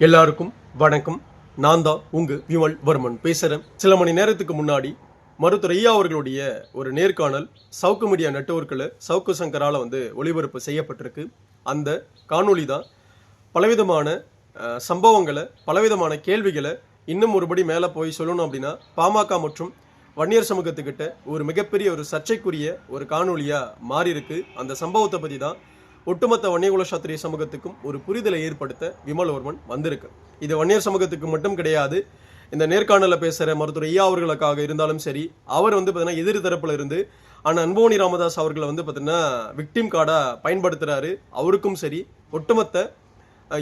எல்லாருக்கும் வணக்கம். நான் தான் உங்க விமல் வர்மன் பேசுறேன். சில மணி நேரத்துக்கு முன்னாடி மருத்துவர் ஐயா அவர்களுடைய ஒரு நேர்காணல் சவுக்கு மீடியா நெட்வொர்க்கில் சவுக்கு சங்கரால் வந்து ஒளிபரப்பு செய்யப்பட்டிருக்கு. அந்த காணொளி தான் பலவிதமான சம்பவங்களை பலவிதமான கேள்விகளை இன்னும் ஒருபடி மேலே போய் சொல்லணும் அப்படின்னா பாமக மற்றும் வன்னியர் சமூகத்துக்கிட்ட ஒரு மிகப்பெரிய ஒரு சர்ச்சைக்குரிய ஒரு காணொளியாக மாறி இருக்கு அந்த சம்பவத்தை பற்றி தான் ஒட்டுமொத்த வன்னியகுல சாத்திரிய சமூகத்துக்கும் ஒரு புரிதலை ஏற்படுத்த விமல்வர்மன் வந்திருக்கு. இது வன்னியர் சமூகத்துக்கு மட்டும் கிடையாது. இந்த நேர்காணலில் பேசுகிற மருத்துவர் ஐயா அவர்களுக்காக இருந்தாலும் சரி அவர் வந்து பார்த்தீங்கன்னா எதிர் தரப்பில் இருந்து ஆனால் அன்போனி ராமதாஸ் அவர்களை வந்து பார்த்தீங்கன்னா விக்டிம் கார்டாக பயன்படுத்துகிறாரு அவருக்கும் சரி ஒட்டுமொத்த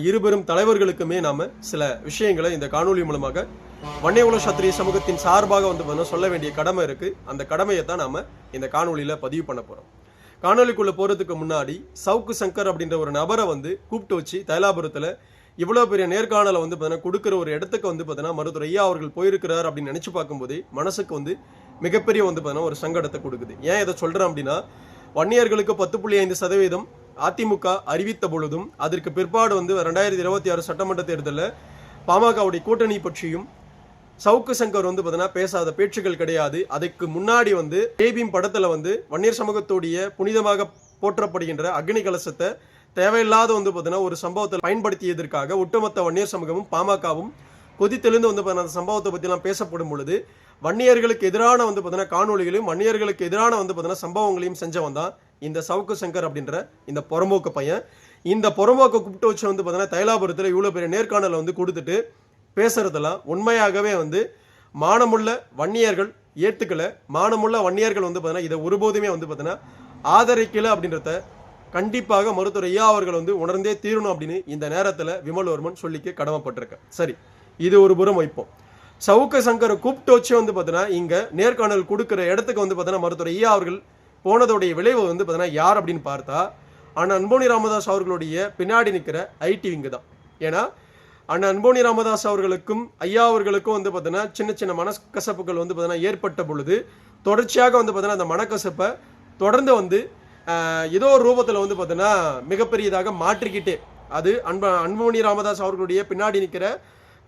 இருபெரும் தலைவர்களுக்குமே நாம் சில விஷயங்களை இந்த காணொலி மூலமாக வன்னியகுல சாத்திரிய சமூகத்தின் சார்பாக வந்து பார்த்தீங்கன்னா சொல்ல வேண்டிய கடமை இருக்குது அந்த கடமையை தான் நாம் இந்த காணொலியில் பதிவு பண்ண போகிறோம் காணொலிக்குள்ளே போகிறதுக்கு முன்னாடி சவுக்கு சங்கர் அப்படின்ற ஒரு நபரை வந்து கூப்பிட்டு வச்சு தைலாபுரத்தில் இவ்வளோ பெரிய நேர்காணலை வந்து பார்த்தீங்கன்னா கொடுக்குற ஒரு இடத்துக்கு வந்து பார்த்தீங்கன்னா மருத்துவர் ஐயா அவர்கள் போயிருக்கிறார் அப்படின்னு நினச்சி பார்க்கும்போதே மனசுக்கு வந்து மிகப்பெரிய வந்து பார்த்தீங்கன்னா ஒரு சங்கடத்தை கொடுக்குது. ஏன் இதை சொல்கிறேன் அப்படின்னா வன்னியர்களுக்கு பத்து புள்ளி ஐந்து சதவீதம் அதிமுக அறிவித்த பொழுதும் அதற்கு பிற்பாடு வந்து ரெண்டாயிரத்தி இருபத்தி ஆறு சட்டமன்ற தேர்தலில் பாமகவுடைய கூட்டணி பற்றியும் சவுக்கு சங்கர் வந்து பார்த்தீங்கன்னா பேசாத பேச்சுகள் கிடையாது. அதுக்கு முன்னாடி வந்து ஏபிஎம் படத்தில் வந்து வன்னியர் சமூகத்துடைய புனிதமாக போற்றப்படுகின்ற அக்னி கலசத்தை தேவையில்லாத வந்து பார்த்தீங்கன்னா ஒரு சம்பவத்தை பயன்படுத்தியதற்காக ஒட்டுமொத்த வன்னியர் சமூகமும் பாமகவும் கொதித்தெழுந்து வந்து பார்த்தீங்கன்னா அந்த சம்பவத்தை பற்றிலாம் பேசப்படும் பொழுது வன்னியர்களுக்கு எதிரான வந்து பார்த்தீங்கன்னா காணொலிகளையும் வன்னியர்களுக்கு எதிரான வந்து பார்த்தீங்கன்னா சம்பவங்களையும் செஞ்சவன் தான் இந்த சவுக்கு சங்கர் அப்படின்ற இந்த புறம்போக்கு பையன். இந்த புறம்போக்கை கூப்பிட்டு வச்சு வந்து பார்த்தீங்கன்னா தைலாபுரத்தில் இவ்வளோ பெரிய நேர்காணலை வந்து கொடுத்துட்டு பேசுறதெல்லாம் உண்மையாகவே வந்து மானமுள்ள வன்னியர்கள் ஏற்றுக்கலை மானமுள்ள வன்னியர்கள் வந்து பார்த்தீங்கன்னா இதை ஒருபோதுமே வந்து பார்த்தீங்கன்னா ஆதரிக்கல அப்படின்றத கண்டிப்பாக மருத்துவர் ஐயா அவர்கள் வந்து உணர்ந்தே தீரணும் அப்படின்னு இந்த நேரத்தில் விமல்வர்மன் சொல்லிக்க கடமைப்பட்டிருக்க. சரி இது ஒரு புறம் வைப்போம். சவுக்க சங்கரை கூப்பிட்டு வச்சு வந்து பார்த்தீங்கன்னா இங்கே நேர்காணல் கொடுக்குற இடத்துக்கு வந்து பார்த்தீங்கன்னா மருத்துவர் ஐயா அவர்கள் போனதோடைய விளைவு வந்து பார்த்தீங்கன்னா யார் அப்படின்னு பார்த்தா ஆனால் அன்போனி ராமதாஸ் அவர்களுடைய பின்னாடி நிற்கிற ஐடி விங்கு தான் ஏன்னா அண்ணன் அன்போனி ராமதாஸ் அவர்களுக்கும் ஐயா அவர்களுக்கும் வந்து பார்த்தீங்கன்னா சின்ன சின்ன மனக்கசப்புகள் வந்து பார்த்தீங்கன்னா ஏற்பட்ட பொழுது தொடர்ச்சியாக வந்து பார்த்தீங்கன்னா அந்த மனக்கசப்பை தொடர்ந்து வந்து ஏதோ ஒரு ரூபத்தில் வந்து பார்த்தீங்கன்னா மிகப்பெரியதாக மாற்றிக்கிட்டே அது அன்ப அன்போனி ராமதாஸ் அவர்களுடைய பின்னாடி நிற்கிற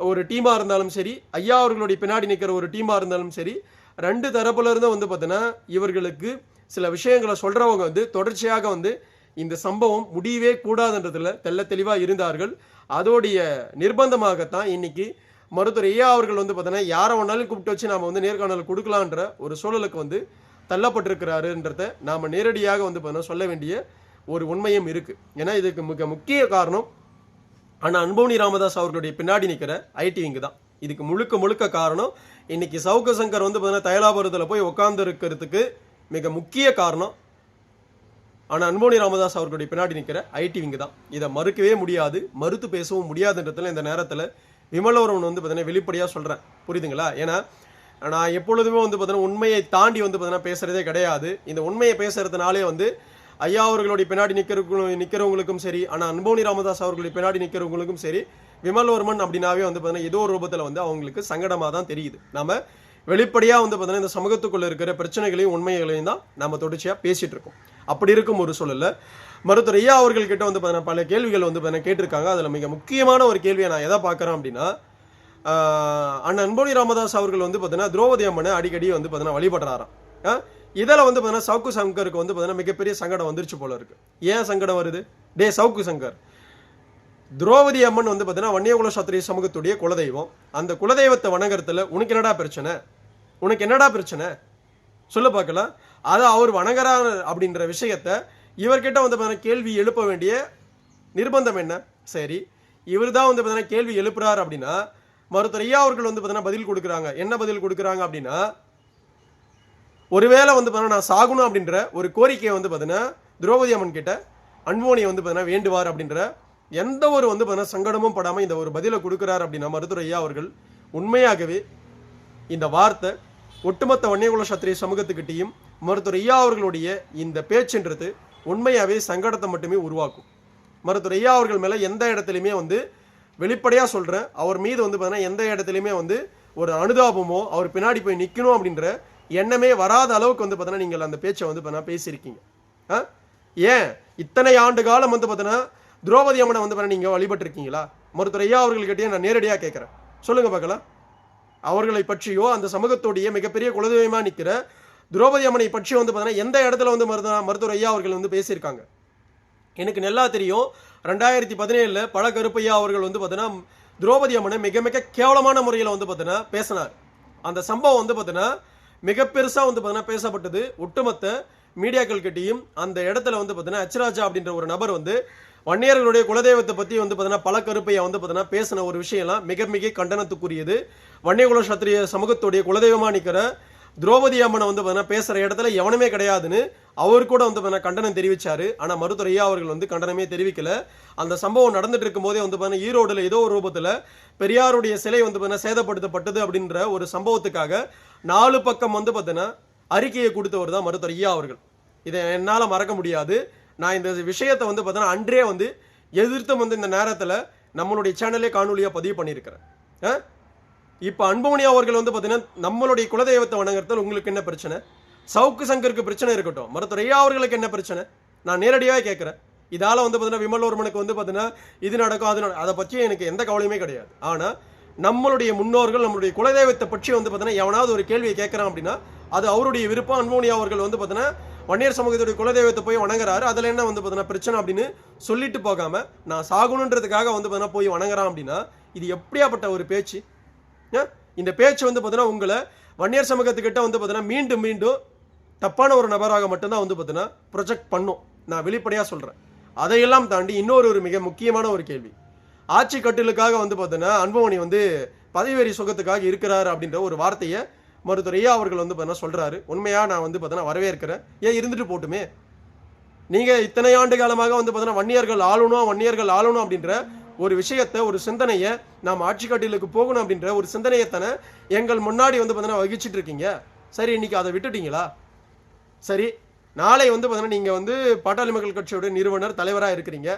ஒரு டீமாக இருந்தாலும் சரி ஐயா அவர்களுடைய பின்னாடி நிற்கிற ஒரு டீமாக இருந்தாலும் சரி ரெண்டு தரப்புலேருந்தும் வந்து பார்த்தீங்கன்னா இவர்களுக்கு சில விஷயங்களை சொல்கிறவங்க வந்து தொடர்ச்சியாக வந்து இந்த சம்பவம் முடியவே கூடாதுன்றதில் தெள்ள தெளிவாக இருந்தார்கள். அதோடைய நிர்பந்தமாகத்தான் இன்னைக்கு மருத்துவர் ஐயா அவர்கள் வந்து பார்த்தோன்னா யாரை வேணாலும் கூப்பிட்டு வச்சு நாம் வந்து நேர்காணல் கொடுக்கலான்ற ஒரு சூழலுக்கு வந்து தள்ளப்பட்டிருக்கிறாருன்றத நாம் நேரடியாக வந்து பார்த்தோன்னா சொல்ல வேண்டிய ஒரு உண்மையும் இருக்குது ஏன்னா இதுக்கு மிக முக்கிய காரணம் ஆனால் அன்போனி ராமதாஸ் அவர்களுடைய பின்னாடி நிற்கிற ஐடி இங்கு தான். இதுக்கு முழுக்க முழுக்க காரணம் இன்னைக்கு சவுக்க சங்கர் வந்து பார்த்தீங்கன்னா தயலாபுரத்தில் போய் உட்காந்துருக்கிறதுக்கு மிக முக்கிய காரணம் ஆனால் அன்போனி ராமதாஸ் அவர்களுடைய பின்னாடி நிற்கிற ஐடி விங்கு தான். இதை மறுக்கவே முடியாது மறுத்து பேசவும் முடியாதுன்றதுல இந்த நேரத்தில் விமலவரவன் வந்து பார்த்தீங்கன்னா வெளிப்படையாக சொல்கிறேன் புரியுதுங்களா? ஏன்னா நான் எப்பொழுதுமே வந்து பார்த்தீங்கன்னா உண்மையை தாண்டி வந்து பார்த்தீங்கன்னா பேசுகிறதே கிடையாது. இந்த உண்மையை பேசுகிறதுனாலே வந்து ஐயா அவர்களுடைய பின்னாடி நிற்கிறவங்களும் நிற்கிறவங்களுக்கும் சரி ஆனால் அன்போனி ராமதாஸ் அவர்களுடைய பின்னாடி நிற்கிறவங்களுக்கும் சரி விமல்வர்மன் அப்படின்னாவே வந்து பார்த்தீங்கன்னா ஏதோ ஒரு ரூபத்தில் வந்து அவங்களுக்கு சங்கடமாக தான் தெரியுது. நம்ம வெளிப்படையாக வந்து பார்த்தீங்கன்னா இந்த சமூகத்துக்குள்ளே இருக்கிற பிரச்சனைகளையும் உண்மைகளையும் தான் நம்ம தொடர்ச்சியாக பேசிகிட்டு இருக்கோம். அப்படி இருக்கும் ஒரு சூழலில். மருத்துவர் ஐயா அவர்கள் கிட்ட வந்து பார்த்தீங்கன்னா பல கேள்விகள் வந்து பார்த்தீங்கன்னா கேட்டிருக்காங்க. அதில் மிக முக்கியமான ஒரு கேள்வியை நான் எதை பார்க்குறேன் அப்படின்னா அண்ணன் அன்போனி ராமதாஸ் அவர்கள் வந்து பார்த்தீங்கன்னா திரௌபதி அம்மனை அடிக்கடி வந்து பார்த்தீங்கன்னா வழிபடுறாராம். ஆ? இதில் வந்து பார்த்தீங்கன்னா சவுக்கு சங்கருக்கு வந்து பார்த்தீங்கன்னா மிகப்பெரிய சங்கடம் வந்துருச்சு போல இருக்கு. ஏன் சங்கடம் வருது? டே சவுக்கு சங்கர். திரௌபதி அம்மன் வந்து பார்த்தீங்கன்னா வன்னியகுல சத்திரிய சமூகத்துடைய குலதெய்வம். அந்த குலதெய்வத்தை வணங்குறதுல உனக்கு என்னடா பிரச்சனை? உனக்கு என்னடா பிரச்சனை? சொல்ல பார்க்கலாம். அதை அவர் வணங்குறாரு அப்படின்ற விஷயத்த இவர்கிட்ட வந்து பார்த்தீங்கன்னா கேள்வி எழுப்ப வேண்டிய நிர்பந்தம் என்ன? சரி இவர் தான் வந்து பார்த்தீங்கன்னா கேள்வி எழுப்புறாரு அப்படின்னா மருத்துவர் ஐயா அவர்கள் வந்து பார்த்தீங்கன்னா பதில் கொடுக்குறாங்க. என்ன பதில் கொடுக்குறாங்க அப்படின்னா ஒருவேளை வந்து பார்த்தீங்கன்னா நான் சாகணும் அப்படின்ற ஒரு கோரிக்கையை வந்து பார்த்தீங்கன்னா திரௌபதி அம்மன் கிட்ட அன்போனியை வந்து பார்த்தீங்கன்னா வேண்டுவார் அப்படின்ற எந்த ஒரு வந்து பார்த்தீங்கன்னா சங்கடமும் படாமல் இந்த ஒரு பதிலை கொடுக்குறாரு அப்படின்னா மருத்துவர் ஐயா அவர்கள் உண்மையாகவே இந்த வார்த்தை ஒட்டுமொத்த வன்னியகுல சத்திரிய சமூகத்துக்கிட்டையும் மருத்துவர் ஐயா அவர்களுடைய இந்த பேச்சுன்றது உண்மையாகவே சங்கடத்தை மட்டுமே உருவாக்கும். மருத்துவர் ஐயா அவர்கள் மேலே எந்த இடத்துலையுமே வந்து வெளிப்படையாக சொல்கிறேன் அவர் மீது வந்து பார்த்தீங்கன்னா எந்த இடத்துலையுமே வந்து ஒரு அனுதாபமோ அவர் பின்னாடி போய் நிற்கணும் அப்படின்ற எண்ணமே வராத அளவுக்கு வந்து பார்த்தீங்கன்னா நீங்கள் அந்த பேச்சை வந்து பார்த்தீங்கன்னா பேசியிருக்கீங்க. ஆ? ஏன்? இத்தனை ஆண்டு காலம் வந்து பார்த்தீங்கன்னா திரௌபதி அம்மனை வந்து பார்த்தீங்கன்னா நீங்கள் வழிபட்டிருக்கீங்களா? மருத்துவர் ஐயா அவர்கள்கிட்டயே நான் நேரடியாக கேட்குறேன் சொல்லுங்கள் பார்க்கலாம் அவர்களை பற்றியோ அந்த சமூகத்துடைய மிகப்பெரிய குலதெய்வமாக நிற்கிற திரௌபதி அம்மனை பற்றி வந்து பார்த்தீங்கன்னா எந்த இடத்துல வந்து மருத்துவ மருத்துவர் ஐயா அவர்கள் வந்து பேசியிருக்காங்க? எனக்கு நல்லா தெரியும் ரெண்டாயிரத்தி பதினேழில் பல கருப்பையா அவர்கள் வந்து பார்த்தீங்கன்னா திரௌபதி அம்மனை மிக மிக கேவலமான முறையில் வந்து பார்த்தீங்கன்னா பேசினார். அந்த சம்பவம் வந்து பார்த்தீங்கன்னா மிக பெருசாக வந்து பார்த்தீங்கன்னா பேசப்பட்டது ஒட்டுமொத்த மீடியாக்கள் கிட்டேயும் அந்த இடத்துல வந்து பார்த்தீங்கன்னா அச்சராஜா அப்படின்ற ஒரு நபர் வந்து வன்னியர்களுடைய குலதெய்வத்தை பற்றி வந்து பார்த்தீங்கன்னா பல கருப்பையா வந்து பார்த்தீங்கன்னா பேசின ஒரு விஷயம்லாம் மிக மிக கண்டனத்துக்குரியது. வன்னியகுல சத்திரிய சமூகத்துடைய குலதெய்வமாக நிற்கிற திரௌபதி அம்மனை வந்து பார்த்தீங்கன்னா பேசுகிற இடத்துல எவனுமே கிடையாதுன்னு அவர் கூட வந்து பார்த்தீங்கன்னா கண்டனம் தெரிவித்தார் ஆனால் மருத்துவரையா அவர்கள் வந்து கண்டனமே தெரிவிக்கல. அந்த சம்பவம் நடந்துட்டு இருக்கும்போதே வந்து பார்த்தீங்கன்னா ஈரோடுல ஏதோ ஒரு ரூபத்தில் பெரியாருடைய சிலை வந்து பார்த்தீங்கன்னா சேதப்படுத்தப்பட்டது அப்படின்ற ஒரு சம்பவத்துக்காக நாலு பக்கம் வந்து பார்த்தீங்கன்னா அறிக்கையை கொடுத்தவர் தான் மருத்துவர் ஐயா அவர்கள். இதை என்னால் மறக்க முடியாது. நான் இந்த விஷயத்தை வந்து பார்த்தீங்கன்னா அன்றே வந்து எதிர்த்து வந்து இந்த நேரத்தில் நம்மளுடைய சேனலே காணொலியாக பதிவு பண்ணியிருக்கிறேன். ஆ? இப்போ அன்புமணி அவர்கள் வந்து பார்த்தீங்கன்னா நம்மளுடைய குலதெய்வத்தை வணங்குறதால் உங்களுக்கு என்ன பிரச்சனை? சவுக்கு சங்கருக்கு பிரச்சனை இருக்கட்டும். மருத்துவர் ஐயா அவர்களுக்கு என்ன பிரச்சனை? நான் நேரடியாக கேட்குறேன் இதால் வந்து பார்த்தீங்கன்னா விமல்வர்மனுக்கு வந்து பார்த்தீங்கன்னா இது நடக்கும் அது நடக்கும் அதை பற்றி எனக்கு எந்த கவலையுமே கிடையாது. ஆனால் நம்மளுடைய முன்னோர்கள் நம்மளுடைய குலதெய்வத்தை பற்றி வந்து பார்த்தீங்கன்னா எவனாவது ஒரு கேள்வியை கேட்குறான் அப்படின்னா அது அவருடைய விருப்பம். அன்புமணி அவர்கள் வந்து பார்த்தீங்கன்னா வன்னியர் சமூகத்துடைய குலதெய்வத்தை போய் வணங்குறாரு. அதில் என்ன வந்து பார்த்தீங்கன்னா பிரச்சனை அப்படின்னு சொல்லிட்டு போகாமல் நான் சாகணுன்றதுக்காக வந்து பார்த்தீங்கன்னா போய் வணங்குறான் அப்படின்னா இது எப்படியாப்பட்ட ஒரு பேச்சு? இந்த பேச்சு வந்து பார்த்தீங்கன்னா உங்களை வன்னியர் சமூகத்துக்கிட்ட வந்து பார்த்தீங்கன்னா மீண்டும் மீண்டும் தப்பான ஒரு நபராக மட்டும்தான் வந்து பார்த்தீங்கன்னா ப்ரொஜெக்ட் பண்ணும். நான் வெளிப்படையாக சொல்கிறேன் அதையெல்லாம் தாண்டி இன்னொரு ஒரு மிக முக்கியமான ஒரு கேள்வி. ஆட்சி கட்டிலுக்காக வந்து பார்த்தீங்கன்னா அன்புமணி வந்து பதவிவெறி சுகத்துக்காக இருக்கிறார் அப்படின்ற ஒரு வார்த்தையை மருத்துவரையா அவர்கள் வந்து பார்த்தீங்கன்னா சொல்கிறாரு உண்மையாக நான் வந்து பார்த்தீங்கன்னா வரவேற்கிறேன். ஏன் இருந்துட்டு போட்டுமே? நீங்கள் இத்தனை ஆண்டு காலமாக வந்து பார்த்தீங்கன்னா வன்னியர்கள் ஆளணும் வன்னியர்கள் ஆளணும் அப்படின்ற ஒரு விஷயத்தை ஒரு சிந்தனையை நாம் ஆட்சி கட்டிலுக்கு போகணும் அப்படின்ற ஒரு சிந்தனையை தானே எங்கள் முன்னாடி வந்து பார்த்தீங்கன்னா வகிச்சிட்டு இருக்கீங்க. சரி இன்னைக்கு அதை விட்டுட்டீங்களா? சரி நாளை வந்து பார்த்தீங்கன்னா நீங்கள் வந்து பாட்டாளி மக்கள் கட்சியோட நிறுவனர் தலைவராக இருக்கிறீங்க.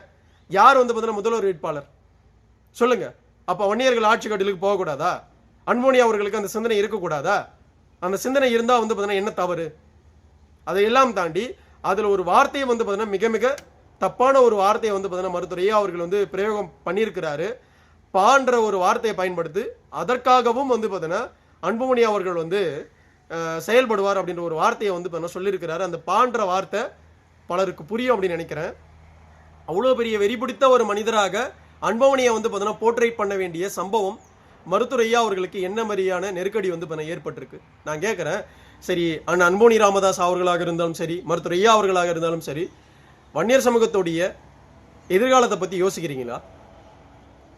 யார் வந்து பார்த்தீங்கன்னா முதல்வர் வேட்பாளர்? சொல்லுங்கள் அப்போ வன்னியர்கள் ஆட்சி கட்டிலுக்கு போகக்கூடாதா? அன்மோனி அவர்களுக்கு அந்த சிந்தனை இருக்கக்கூடாதா? அந்த சிந்தனை இருந்தால் வந்து பார்த்தீங்கன்னா என்ன தவறு? அதையெல்லாம் தாண்டி அதில் ஒரு வார்த்தையை வந்து பார்த்தீங்கன்னா மிக மிக தப்பான ஒரு வார்த்தையை வந்து பார்த்தீங்கன்னா மருத்துவரையா அவர்கள் வந்து பிரயோகம் பண்ணியிருக்கிறாரு. பான்ற ஒரு வார்த்தையை பயன்படுத்தி அதற்காகவும் வந்து பார்த்தீங்கன்னா அன்புமணி அவர்கள் வந்து செயல்படுவார் அப்படின்ற ஒரு வார்த்தையை வந்து பார்த்தீங்கன்னா சொல்லியிருக்கிறாரு. அந்த பான்ற வார்த்தை பலருக்கு புரியும் அப்படின்னு நினைக்கிறேன். அவ்வளோ பெரிய வெறி பிடித்த ஒரு மனிதராக அன்பவனியை வந்து பார்த்தீங்கன்னா போர்ட்ரேட் பண்ண வேண்டிய சம்பவம் மருத்துரையா அவர்களுக்கு என்ன மாதிரியான நெருக்கடி வந்து பண்ண ஏற்பட்டிருக்கு? நான் கேட்குறேன். சரி அண்ணன் அன்போனி ராமதாஸ் அவர்களாக இருந்தாலும் சரி மருத்துரையா அவர்களாக இருந்தாலும் சரி வன்னியர் சமூகத்துடைய எதிர்காலத்தை பற்றி யோசிக்கிறீங்களா?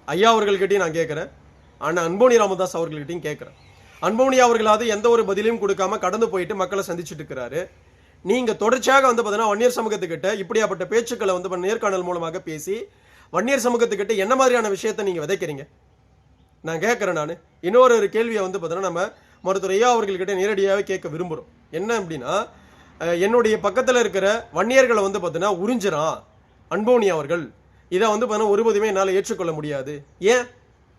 ஐயா அவர்கள்கிட்டையும் நான் கேட்குறேன் ஆனால் அன்போனி ராமதாஸ் அவர்கள்கிட்டையும் கேட்குறேன் அன்போனி அவர்களாவது எந்த ஒரு பதிலையும் கொடுக்காம கடந்து போயிட்டு மக்களை சந்திச்சுட்டு இருக்கிறாரு. நீங்கள் தொடர்ச்சியாக வந்து பார்த்தீங்கன்னா வன்னியர் சமூகத்துக்கிட்ட இப்படியாப்பட்ட பேச்சுக்களை வந்து நேர்காணல் மூலமாக பேசி வன்னியர் சமூகத்துக்கிட்ட என்ன மாதிரியான விஷயத்தை நீங்கள் விதைக்கிறீங்க? நான் கேட்குறேன் நான். இன்னொரு ஒரு கேள்வியை வந்து பார்த்தீங்கன்னா நம்ம மருத்துவர் ஐயா அவர்கள்கிட்ட நேரடியாகவே கேட்க விரும்புகிறோம் என்ன அப்படின்னா என்னுடைய பக்கத்தில் இருக்கிற வன்னியர்களை வந்து பார்த்தீங்கன்னா உறிஞ்சிறான் அன்போனி அவர்கள். இதை வந்து பார்த்தீங்கன்னா ஒருபோதுமே என்னால் ஏற்றுக்கொள்ள முடியாது. ஏன்?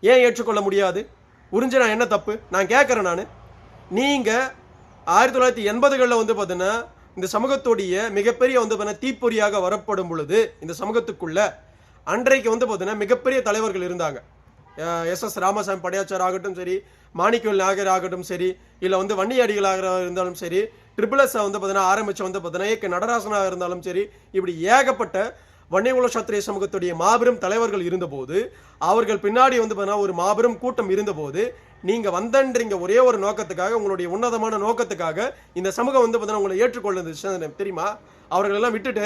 ஏன் ஏற்றுக்கொள்ள முடியாது? உறிஞ்சினா என்ன தப்பு? நான் கேட்குறேன் நான். நீங்கள் ஆயிரத்தி தொள்ளாயிரத்தி எண்பதுகளில் வந்து பார்த்தீங்கன்னா இந்த சமூகத்துடைய மிகப்பெரிய வந்து பார்த்தீங்கன்னா தீப்பொறியாக வரப்படும் பொழுது இந்த சமூகத்துக்குள்ள அன்றைக்கு வந்து பார்த்தீங்கன்னா மிகப்பெரிய தலைவர்கள் இருந்தாங்க. எஸ் எஸ் ராமசாமி படையாச்சார் ஆகட்டும் சரி மாணிக்கவேல் நாகர் ஆகட்டும் சரி இல்லை வந்து வன்னியடிகளாக இருந்தாலும் சரி ட்ரிபிள் எஸ் வந்து பார்த்தீங்கன்னா ஆரம்பிச்சு வந்து பார்த்தீங்கன்னா ஏ கே நடராசனாக இருந்தாலும் சரி இப்படி ஏகப்பட்ட வன்னியகுல சத்திரிய சமூகத்துடைய மாபெரும் தலைவர்கள் இருந்தபோது அவர்கள் பின்னாடி வந்து பார்த்தீங்கன்னா ஒரு மாபெரும் கூட்டம் இருந்தபோது நீங்கள் வந்தன்றீங்க ஒரே ஒரு நோக்கத்துக்காக உங்களுடைய உன்னதமான நோக்கத்துக்காக இந்த சமூகம் வந்து பார்த்தீங்கன்னா உங்களை ஏற்றுக்கொள்ளுது தெரியுமா? அவர்களெல்லாம் விட்டுட்டு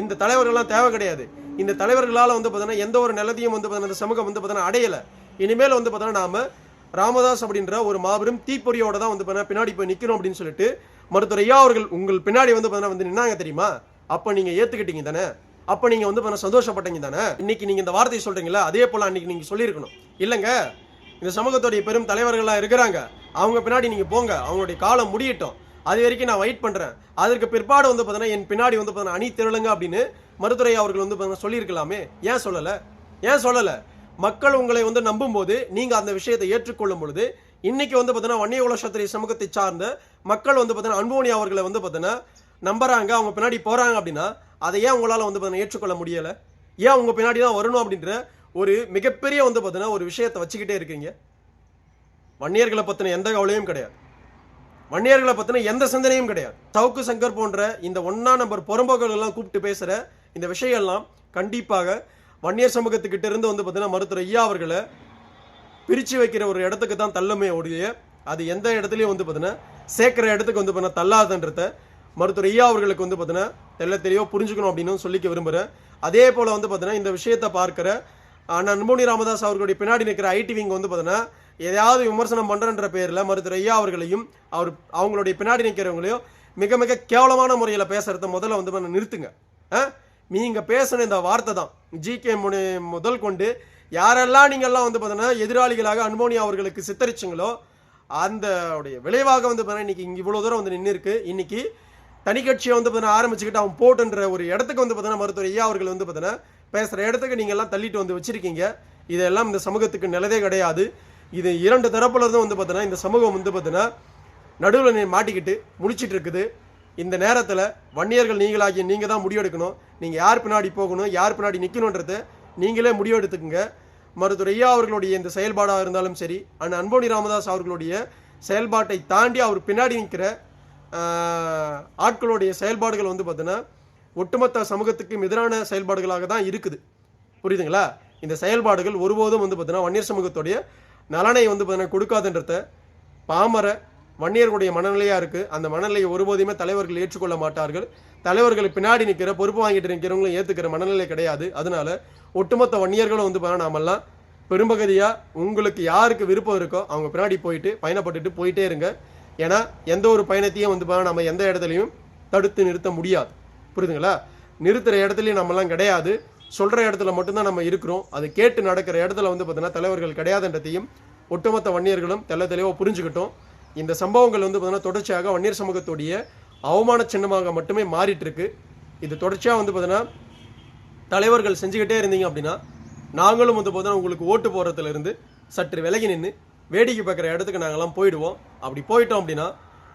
இந்த தலைவர்கள்லாம் தேவை கிடையாது. இந்த தலைவர்களால் வந்து பார்த்தீங்கன்னா எந்த ஒரு நிலத்தையும் வந்து பார்த்தீங்கன்னா இந்த சமூகம் வந்து பார்த்தீங்கன்னா அடையலை. இனிமேல் வந்து பார்த்தீங்கன்னா நாம் ராமதாஸ் அப்படின்ற ஒரு மாபெரும் தீப்பொறியோட தான் வந்து பார்த்தீங்கன்னா பின்னாடி போய் நிற்கிறோம் அப்படின்னு சொல்லிட்டு மருத்துவர் ஐயா அவர்கள் உங்கள் பின்னாடி வந்து பார்த்தீங்கன்னா வந்து நின்னாங்க தெரியுமா? அப்போ நீங்கள் ஏற்றுக்கிட்டீங்க தானே? அப்போ நீங்கள் வந்து பார்த்தீங்கன்னா சந்தோஷப்பட்டீங்க தானே? இன்னைக்கு நீங்கள் இந்த வார்த்தையை சொல்கிறீங்களா அதே போல் அன்னைக்கு நீங்கள் சொல்லியிருக்கணும். இல்லைங்க இந்த சமூகத்துடைய பெரும் தலைவர்களாக இருக்கிறாங்க. அவங்க பின்னாடி நீங்கள் போங்க அவங்களுடைய காலம் முடியட்டும். அது வரைக்கும் நான் வெயிட் பண்ணுறேன் அதற்கு பிற்பாடு வந்து பார்த்தீங்கன்னா என் பின்னாடி வந்து பார்த்தீங்கன்னா அணி திரளுங்க அப்படின்னு மருத்துவரை அவர்கள் வந்து பார்த்தீங்கன்னா சொல்லியிருக்கலாமே. ஏன் சொல்லலை? ஏன் சொல்லலை? மக்கள் உங்களை வந்து நம்பும்போது நீங்கள் அந்த விஷயத்தை ஏற்றுக்கொள்ளும் பொழுது இன்னைக்கு வந்து பார்த்தீங்கன்னா வன்னிய சத்திரிய சமூகத்தை சார்ந்த மக்கள் வந்து பார்த்தீங்கன்னா அன்போனி அவர்களை வந்து பார்த்தீங்கன்னா நம்புறாங்க அவங்க பின்னாடி போகிறாங்க அப்படின்னா அதை ஏன் உங்களால் வந்து பார்த்தீங்கன்னா ஏற்றுக்கொள்ள முடியலை? ஏன் உங்கள் பின்னாடி தான் வரணும் அப்படின்ற ஒரு மிகப்பெரிய வந்து பார்த்தீங்கன்னா ஒரு விஷயத்தை வச்சுக்கிட்டே இருக்கீங்க. வன்னியர்களை பற்றின எந்த கவலையும் கிடையாது. வன்னியர்களை பற்றின எந்த சிந்தனையும் கிடையாது. சவுக்கு சங்கர் போன்ற இந்த ஒன்னா நம்பர் புறம்போக்கள் எல்லாம் கூப்பிட்டு பேசுகிற இந்த விஷயம்லாம் கண்டிப்பாக வன்னியர் சமூகத்துக்கிட்ட இருந்து வந்து பார்த்தீங்கன்னா மருத்துவர் ஐயா அவர்களை பிரித்து வைக்கிற ஒரு இடத்துக்கு தான் தள்ளுமே ஒழிய அது எந்த இடத்துலையும் வந்து பார்த்தீங்கன்னா சேர்க்குற இடத்துக்கு வந்து பார்த்தீங்கன்னா தள்ளாதுன்றத மருத்துவர் ஐயா அவர்களுக்கு வந்து பார்த்தீங்கன்னா தெல்ல தெளிவாக புரிஞ்சுக்கணும் அப்படின்னு சொல்லிக்க விரும்புகிறேன் அதே போல் வந்து பார்த்தீங்கன்னா இந்த விஷயத்தை பார்க்குற அண்ணன் அன்புமணி ராமதாஸ் அவர்களுடைய பின்னாடி நிற்கிற ஐடி விங் வந்து பார்த்தீங்கன்னா எதையாவது விமர்சனம் பண்ணுறன்ற பேரில் மருத்துவர் ஐயா அவர்களையும் அவர் அவங்களுடைய பின்னாடி நிற்கிறவங்களையும் மிக மிக கேவலமான முறையில் பேசுகிறத முதல்ல வந்து பார்த்தீங்கன்னா நிறுத்துங்க. ஆ? நீங்கள் பேசின இந்த வார்த்தை தான். ஜிகே முனி முதல் கொண்டு யாரெல்லாம் நீங்கள்லாம் வந்து பார்த்தீங்கன்னா எதிராளிகளாக அன்போனி அவர்களுக்கு சித்தரிச்சிங்களோ அந்த உடைய விளைவாக வந்து பார்த்தீங்கன்னா இன்னைக்கு இங்கே இவ்வளோ தூரம் வந்து நின்று இருக்கு இன்றைக்கி தனி கட்சியை வந்து பார்த்தீங்கன்னா ஆரம்பிச்சுக்கிட்டு அவன் போட்டுன்ற ஒரு இடத்துக்கு வந்து பார்த்தீங்கன்னா மருத்துவர் ஐயா அவர்கள் வந்து பார்த்தீங்கன்னா பேசுகிற இடத்துக்கு நீங்கள்லாம் தள்ளிட்டு வந்து வச்சுருக்கீங்க. இதெல்லாம் இந்த சமூகத்துக்கு நிலதே கிடையாது. இது இரண்டு தரப்புலருந்தும் வந்து பார்த்தீங்கன்னா இந்த சமூகம் வந்து பார்த்தீங்கன்னா நடுவில் மாட்டிக்கிட்டு முடிச்சிட்டு இருக்குது. இந்த நேரத்தில் வன்னியர்கள் நீங்களாகிய நீங்கள் தான் முடிவெடுக்கணும். நீங்கள் யார் பின்னாடி போகணும் யார் பின்னாடி நிற்கணுன்றத நீங்களே முடிவெடுத்துக்குங்க. மருத்துவர் ஐயா அவர்களுடைய இந்த செயல்பாடாக இருந்தாலும் சரி அண்ட் அன்போனி ராமதாஸ் அவர்களுடைய செயல்பாட்டை தாண்டி அவர் பின்னாடி நிற்கிற ஆட்களுடைய செயல்பாடுகள் வந்து பார்த்தீங்கன்னா ஒட்டுமொத்த சமூகத்துக்கும் எதிரான செயல்பாடுகளாக தான் இருக்குது. புரியுதுங்களா? இந்த செயல்பாடுகள் ஒருபோதும் வந்து பார்த்தீங்கன்னா வன்னியர் சமூகத்துடைய நலனை வந்து பார்த்தீங்கன்னா கொடுக்காதுன்றத பாமர வன்னியர்களுடைய மனநிலையாக இருக்குது அந்த மனநிலையை ஒருபோதையுமே தலைவர்கள் ஏற்றுக்கொள்ள மாட்டார்கள். தலைவர்கள் பின்னாடி நிற்கிற பொறுப்பு வாங்கிட்டு நிற்கிறவங்களும் ஏற்றுக்கிற மனநிலை கிடையாது. அதனால ஒட்டுமொத்த வன்னியர்களும் வந்து பார்த்தீங்கன்னா நாமெல்லாம் பெரும்பகுதியாக உங்களுக்கு யாருக்கு விருப்பம் இருக்கோ அவங்க பின்னாடி போயிட்டு பயணப்பட்டுட்டு போயிட்டே இருங்க. ஏன்னா எந்த ஒரு பயணத்தையும் வந்து பார்த்தீங்கன்னா நம்ம எந்த இடத்துலையும் தடுத்து நிறுத்த முடியாது. புரியுதுங்களா? நிறுத்துகிற இடத்துலையும் நம்மலாம் கிடையாது. சொல்கிற இடத்துல மட்டும்தான் நம்ம இருக்கிறோம். அது கேட்டு நடக்கிற இடத்துல வந்து பார்த்தீங்கன்னா தலைவர்கள் கிடையாதுன்றதையும் ஒட்டுமொத்த வன்னியர்களும் தெள்ள தெளிவாக புரிஞ்சுக்கிட்டோம். இந்த சம்பவங்கள் வந்து பார்த்தீங்கன்னா தொடர்ச்சியாக வன்னியர் சமூகத்துடைய அவமான சின்னமாக மட்டுமே மாறிட்டு இருக்கு இது தொடர்ச்சியாக வந்து பார்த்தீங்கன்னா தலைவர்கள் செஞ்சுக்கிட்டே இருந்தீங்க அப்படின்னா நாங்களும் வந்து பார்த்தீங்கன்னா உங்களுக்கு ஓட்டு போடுறதுல இருந்து சற்று விலகி நின்று வேடிக்கை பார்க்குற இடத்துக்கு நாங்கள்லாம் போயிடுவோம். அப்படி போயிட்டோம் அப்படின்னா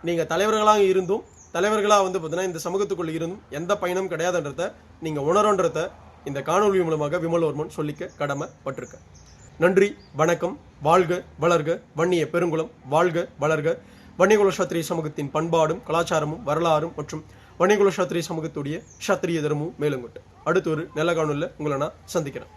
நீங்கள் தலைவர்களாக இருந்தும் தலைவர்களாக வந்து பார்த்தீங்கன்னா இந்த சமூகத்துக்குள்ளே இருந்தும் எந்த பயனும் கிடையாதுன்றத நீங்கள் உணரன்றத இந்த காணொளி மூலமாக விமல்வர்மன் சொல்லிக்க கடமைப்பட்டிருக்க. நன்றி வணக்கம் வாழ்க வளர்க வன்னிய பெருங்குளம் வாழ்க வளர்க. வன்னியகுல சத்திரிய சமூகத்தின் பண்பாடும் கலாச்சாரமும் வரலாறும் மற்றும் வன்னியகுல சத்திரிய சமூகத்துடைய சத்திரிய தர்மமும் மேலுங்கொட்டு அடுத்து ஒரு நல்ல காணொலியில் உங்களை நான் சந்திக்கிறேன்.